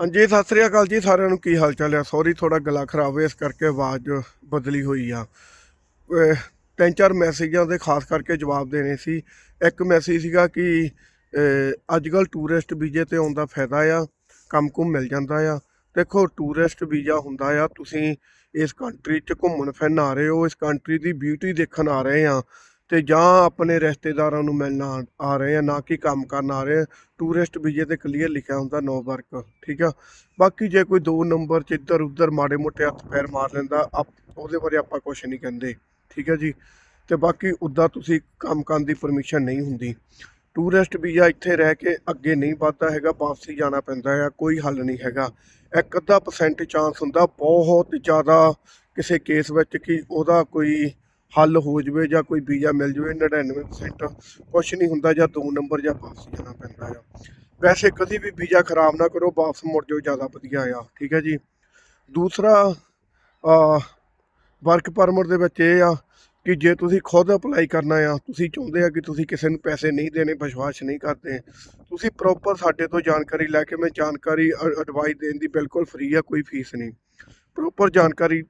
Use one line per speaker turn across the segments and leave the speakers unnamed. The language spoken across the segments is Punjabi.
ਹਾਂਜੀ, ਸਤਿ ਸ੍ਰੀ ਅਕਾਲ ਜੀ, ਸਾਰਿਆਂ ਨੂੰ ਕੀ ਹਾਲ ਚਾਲ ਆ? ਸੌਰੀ ਥੋੜਾ ਗਲਾ ਖਰਾਬ ਹੈ, ਇਸ ਕਰਕੇ ਆਵਾਜ਼ ਬਦਲੀ ਹੋਈ ਆ। ਤਿੰਨ ਚਾਰ ਮੈਸੇਜਾਂ ਦੇ ਖਾਸ ਕਰਕੇ ਜਵਾਬ ਦੇਣੇ ਸੀ। ਇੱਕ ਮੈਸੇਜ ਸੀਗਾ ਕਿ ਅੱਜ ਕੱਲ ਟੂਰਿਸਟ ਵੀਜ਼ੇ ਤੇ ਆਉਣ ਦਾ ਫਾਇਦਾ ਆ ਕੰਮ ਕੁਮ ਮਿਲ ਜਾਂਦਾ ਆ। ਦੇਖੋ ਟੂਰਿਸਟ ਵੀਜ਼ਾ ਹੁੰਦਾ ਆ, ਤੁਸੀਂ ਇਸ ਕੰਟਰੀ 'ਚ ਘੁੰਮਣ ਫਿਰਨ ਆ ਰਹੇ ਹੋ, ਇਸ ਕੰਟਰੀ ਦੀ ਬਿਊਟੀ ਦੇਖਣ ਆ ਰਹੇ ਆ। ਤੇ ਜਾਂ ਆਪਣੇ ਰਿਸ਼ਤੇਦਾਰਾਂ ਨੂੰ ਮਿਲਣ ਆ- ਆ ਰਹੇ ਆ, ਨਾ ਕਿ ਕੰਮ ਕਰਨ ਆ ਰਹੇ ਆ। ਟੂਰਿਸਟ ਵੀਜ਼ੇ ਤੇ ਕਲੀਅਰ ਲਿਖਿਆ ਹੁੰਦਾ ਨੋ ਵਰਕ ਠੀਕ ਆ? ਬਾਕੀ ਜੇ ਕੋਈ ਦੋ ਨੰਬਰ ਚ ਇੱਧਰ ਉੱਧਰ ਮਾੜੇ ਮੋਟੇ ਹੱਥ ਪੈਰ ਮਾਰ ਲੈਂਦਾ, ਆਪ- ਉਹਦੇ ਬਾਰੇ ਆਪਾਂ ਕੁਝ ਨਹੀਂ ਕਹਿੰਦੇ, ਠੀਕ ਹੈ ਜੀ? ਤੇ ਬਾਕੀ ਉੱਦਾਂ ਤੁਸੀਂ ਕੰਮ ਕਰਨ ਦੀ ਪਰਮਿਸ਼ਨ ਨਹੀਂ ਹੁੰਦੀ। ਟੂਰਿਸਟ ਵੀਜ਼ਾ ਇੱਥੇ ਰਹਿ ਕੇ ਅੱਗੇ ਨਹੀਂ ਵੱਧਦਾ ਹੈਗਾ, ਵਾਪਸੀ ਜਾਣਾ ਪੈਂਦਾ ਹੈ ਕੋਈ ਹੱਲ ਨਹੀਂ ਹੈਗਾ। ਇੱਕ ਅੱਧਾ ਪਰਸੈਂਟ ਚਾਂਸ ਹੁੰਦਾ, ਬਹੁਤ ਜ਼ਿਆਦਾ ਕਿਸੇ ਕੇਸ ਵਿੱਚ ਕਿ ਉਹਦਾ ਕੋਈ ਹੱਲ ਹੋ ਜਵੇ ਜਾਂ ਕੋਈ ਵੀਜ਼ਾ ਮਿਲ ਜਵੇ 99% ਕੁਝ ਨਹੀਂ ਹੁੰਦਾ ਜਾਂ ਦੋ ਨੰਬਰ ਜਾਂ ਵਾਪਸ ਜਾਣਾ ਪੈਂਦਾ ਆ। ਵੈਸੇ ਕਦੀ ਵੀ ਵੀਜ਼ਾ ਖਰਾਬ ਨਾ ਕਰੋ, ਵਾਪਸ ਮੁੜ ਜਾਓ, ਜ਼ਿਆਦਾ ਵਧੀਆ ਆ, ਠੀਕ ਹੈ ਜੀ। ਦੂਸਰਾ ਵਰਕ ਪਰਮਿਟ ਦੇ ਵਿੱਚ ਇਹ ਆ ਕਿ ਜੇ ਤੁਸੀਂ ਖੁਦ ਅਪਲਾਈ ਕਰਨਾ ਆ, ਤੁਸੀਂ ਚਾਹੁੰਦੇ ਆ ਕਿ ਤੁਸੀਂ ਕਿਸੇ ਨੂੰ ਪੈਸੇ ਨਹੀਂ ਦੇਣੇ, ਵਿਸ਼ਵਾਸ ਨਹੀਂ ਕਰਦੇ, ਤੁਸੀਂ ਪ੍ਰੋਪਰ ਸਾਡੇ ਤੋਂ ਜਾਣਕਾਰੀ ਲੈ ਕੇ ਮੈਂ ਜਾਣਕਾਰੀ ਐਡਵਾਈਸ ਦੇਣ ਦੀ ਬਿਲਕੁਲ ਫ੍ਰੀ ਆ, ਕੋਈ ਫੀਸ ਨਹੀਂ। ਪ੍ਰੋਪਰ ਜਾਣਕਾਰੀ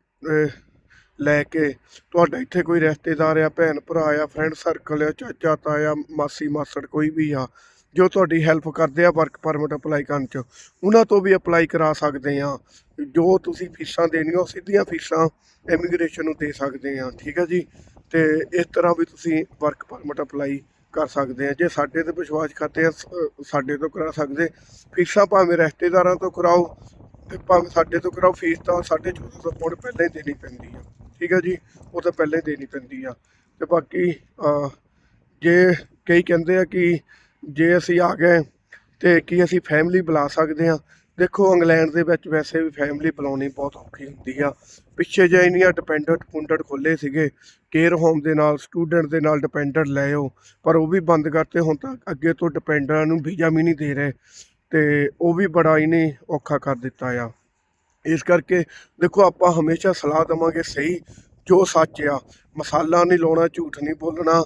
ਲੈ ਕੇ। ਤੁਹਾਡਾ ਇੱਥੇ ਕੋਈ ਰਿਸ਼ਤੇਦਾਰ ਆ, ਭੈਣ ਭਰਾ ਆ ਫਰੈਂਡ ਸਰਕਲ ਆ, ਚਾਚਾ, ਤਾਇਆ, ਮਾਸੀ, ਮਾਸੜ, ਕੋਈ ਵੀ ਆ, ਜੋ ਤੁਹਾਡੀ ਹੈਲਪ ਕਰਦੇ ਆ ਵਰਕ ਪਰਮਿਟ ਅਪਲਾਈ ਕਰਨ ਚ, ਉਹਨਾਂ ਤੋਂ ਵੀ ਅਪਲਾਈ ਕਰਾ ਸਕਦੇ ਆ। ਜੋ ਤੁਸੀਂ ਫੀਸਾਂ ਦੇਣੀਆਂ, ਉਹ ਸਿੱਧੀਆਂ ਫੀਸਾਂ ਇਮੀਗ੍ਰੇਸ਼ਨ ਨੂੰ ਦੇ ਸਕਦੇ ਆ, ਠੀਕ ਹੈ ਜੀ? ਤੇ ਇਸ ਤਰ੍ਹਾਂ ਵੀ ਤੁਸੀਂ ਵਰਕ ਪਰਮਿਟ ਅਪਲਾਈ ਕਰ ਸਕਦੇ ਆ। ਜੇ ਸਾਡੇ ਤੇ ਵਿਸ਼ਵਾਸ ਕਰਦੇ ਆ ਸਾਡੇ ਤੋਂ ਕਰਾ ਸਕਦੇ। ਫੀਸਾਂ ਭਾਵੇਂ ਰਿਸ਼ਤੇਦਾਰਾਂ ਤੋਂ ਕਰਾਓ, ਤੇ ਭਾਵੇਂ ਸਾਡੇ ਤੋਂ ਕਰਾਓ, ਫੀਸ ਤਾਂ ਸਾਡੇ 1400 ਪਾਉਂਡ ਪਹਿਲਾਂ ਹੀ ਦੇਣੀ ਪੈਂਦੀ ਆ। ਠੀਕ ਹੈ ਜੀ, ਉਹ ਤਾਂ ਪਹਿਲਾਂ ਹੀ ਦੇਣੀ ਪੈਂਦੀ ਆ। ਤੇ ਬਾਕੀ ਜੇ ਕਈ ਕਹਿੰਦੇ ਆ ਕਿ ਜੇ ਅਸੀਂ ਆ ਗਏ ਤੇ ਕੀ ਅਸੀਂ ਫੈਮਿਲੀ ਬੁਲਾ ਸਕਦੇ ਆ। ਦੇਖੋ, ਇੰਗਲੈਂਡ ਦੇ ਵਿੱਚ ਵੈਸੇ ਵੀ ਫੈਮਿਲੀ ਬੁਲਾਉਣੀ ਬਹੁਤ ਔਖੀ ਹੁੰਦੀ ਆ। ਪਿੱਛੇ ਜੇ ਇੰਨੀਆਂ ਡਿਪੈਂਡੈਂਟ ਪੁੰਡਟ ਖੋਲੇ ਸੀਗੇ ਕੇਅਰ ਹੋਮ ਦੇ ਨਾਲ ਸਟੂਡੈਂਟ ਦੇ ਨਾਲ ਡਿਪੈਂਡੈਂਟ ਲੈ ਪਰ ਉਹ ਵੀ ਬੰਦ ਕਰਤੇ, ਹੁਣ ਤਾਂ ਅੱਗੇ ਤੋਂ ਡਿਪੈਂਡੈਂਟਾਂ ਨੂੰ ਵੀਜ਼ਾ ਵੀ ਨਹੀਂ ਦੇ ਰਹੇ। ਤੇ ਉਹ ਵੀ ਬੜਾ ਹੀ ਇਹਨੇ ਔਖਾ ਕਰ ਦਿੱਤਾ ਆ। ਇਸ ਕਰਕੇ ਦੇਖੋ ਆਪਾਂ ਹਮੇਸ਼ਾ ਸਲਾਹ ਦੇਵਾਂਗੇ ਸਹੀ, ਜੋ ਸੱਚ ਆ। ਮਸਾਲਾ ਨਹੀਂ ਲਾਉਣਾ, ਝੂਠ ਨਹੀਂ ਬੋਲਣਾ,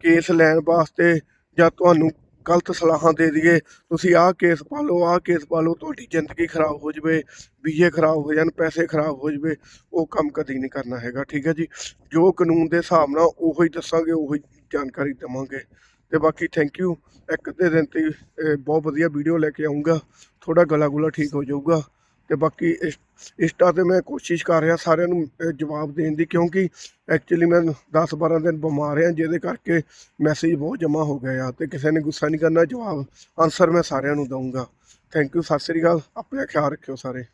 ਕੇਸ ਲੈਣ ਵਾਸਤੇ ਜਾਂ ਤੁਹਾਨੂੰ ਗਲਤ ਸਲਾਹਾਂ ਦੇ ਦਈਏ, ਤੁਸੀਂ ਆਹ ਕੇਸ ਪਾ ਲਓ, ਆਹ ਕੇਸ ਪਾ ਲਓ, ਤੁਹਾਡੀ ਜ਼ਿੰਦਗੀ ਖਰਾਬ ਹੋ ਜਵੇ ਵੀਜ਼ੇ ਖਰਾਬ ਹੋ ਜਾਣ, ਪੈਸੇ ਖਰਾਬ ਹੋ ਜਵੇ, ਉਹ ਕੰਮ ਕਦੀ ਨਹੀਂ ਕਰਨਾ ਹੈਗਾ, ਠੀਕ ਹੈ ਜੀ? ਜੋ ਕਾਨੂੰਨ ਦੇ ਹਿਸਾਬ ਨਾਲ ਉਹੀ ਦੱਸਾਂਗੇ, ਉਹੀ ਜਾਣਕਾਰੀ ਦੇਵਾਂਗੇ। ਤੇ ਬਾਕੀ ਥੈਂਕ ਯੂ ਇੱਕ ਅੱਧੇ ਦਿਨ ਤੇ ਬਹੁਤ ਵਧੀਆ ਵੀਡੀਓ ਲੈ ਕੇ ਆਉਂਗਾ ਥੋੜਾ ਗਲਾ ਗੁਲਾ ਠੀਕ ਹੋ ਜਾਊਗਾ। ਤੇ ਬਾਕੀ ਇਸ ਇੰਸਟਾ ਤੇ ਮੈਂ ਕੋਸ਼ਿਸ਼ ਕਰ ਰਿਹਾ ਸਾਰਿਆਂ ਨੂੰ ਜਵਾਬ ਦੇਣ ਦੀ, ਕਿਉਂਕਿ ਐਕਚੁਅਲੀ ਮੈਂ 10 12 ਦਿਨ ਬਿਮਾਰ ਹਾਂ ਜਿਹਦੇ ਕਰਕੇ ਮੈਸੇਜ ਬਹੁਤ ਜਮ੍ਹਾਂ ਹੋ ਗਏ ਆ ਤੇ ਕਿਸੇ ਨੇ ਗੁੱਸਾ ਨਹੀਂ ਕਰਨਾ, ਜਵਾਬ ਆਨਸਰ ਮੈਂ ਸਾਰਿਆਂ ਨੂੰ ਦਊਂਗਾ। ਥੈਂਕ ਯੂ ਸਤਿ ਸ੍ਰੀ ਅਕਾਲ। ਆਪਣਾ ਖਿਆਲ ਰੱਖਿਓ ਸਾਰੇ।